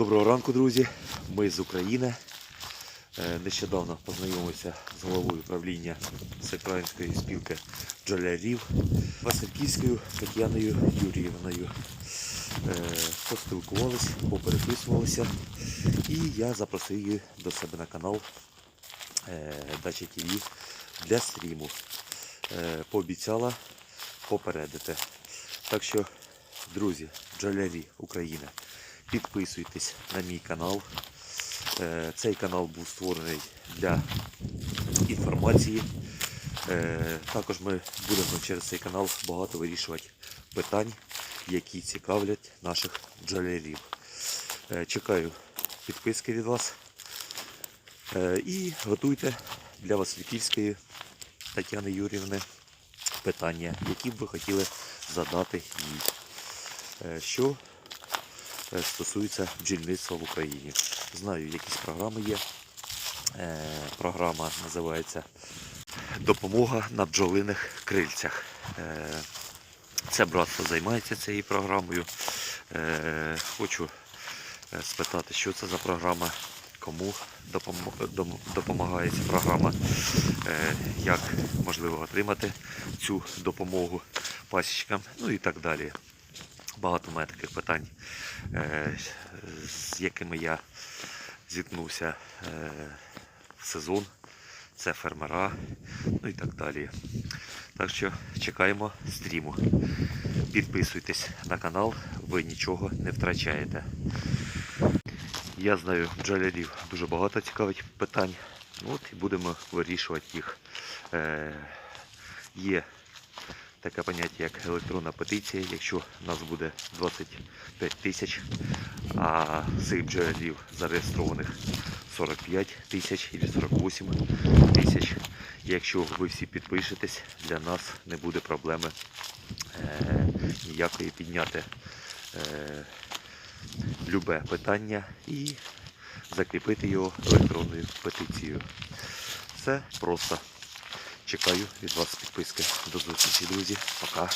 Доброго ранку, друзі. Ми з України. Е, Нещодавно познайомився з головою правління Всеукраїнської спілки бджолярів Васильківською Тетяною Юріївною. Е, Поспілкувались, попереписувалися і я запросив її до себе на канал е, Дача ТВ для стріму. Пообіцяла попередити. Так що, друзі, бджолярі України, підписуйтесь на мій канал. Е, Цей канал був створений для інформації. Е, Також ми будемо через цей канал багато вирішувати питань, які цікавлять наших бджолярів. Е, Чекаю підписки від вас. І готуйте для Васильківської Тетяни Юрівни питання, які б ви хотіли задати їй. Що стосується бджільництва в Україні. Знаю, якісь програми є. Е, Програма називається Допомога на бджолиних крильцях. Е, Це братство займається цією програмою. Е, Хочу е, спитати, що це за програма, кому допомагає ця програма, е, як можливо отримати цю допомогу пасічкам, ну і так далі. Багато в мене таких питань, е, з якими я зіткнувся е, в сезон. Це фермера, ну і так далі. Так що чекаємо стріму. Підписуйтесь на канал, ви нічого не втрачаєте. Я знаю, бджолярів дуже багато цікавить питань. От і будемо вирішувати їх. Е, є таке поняття, як електронна петиція. Якщо нас буде 25 тисяч, а цих бджолярів зареєстрованих 45 тисяч або 48 тисяч. Якщо ви всі підпишетесь, для нас не буде проблеми е, ніякої підняти е, любе питання і закріпити його електронною петицією. Все просто. Чекаю від вас підписки. До зустрічі, друзі. Пока.